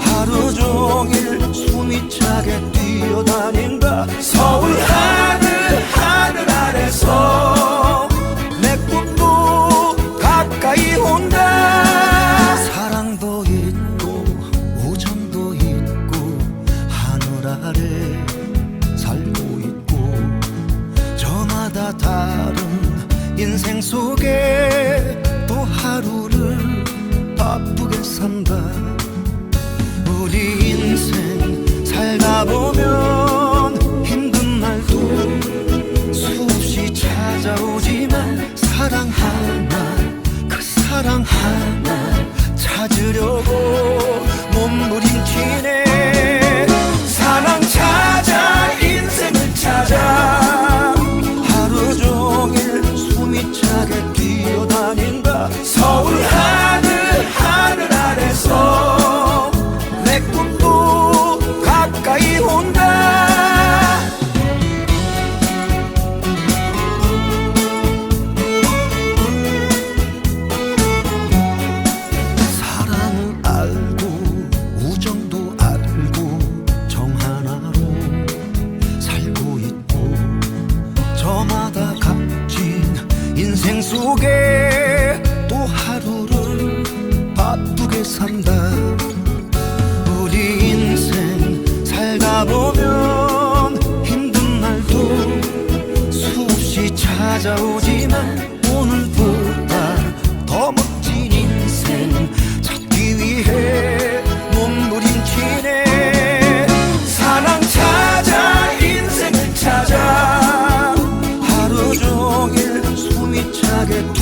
하루 종일 숨이 차게 뛰어다닌 속에 또 하루를 바쁘게 산다. 우리 인생 살다 보면 힘든 날도 수없이 찾아오지만 사랑 하나 그 사랑 하나 찾으려고 속에 또 하루를 바쁘게 산다. 우리 인생 살다 보면 힘든 날도 수없이 찾아오지 하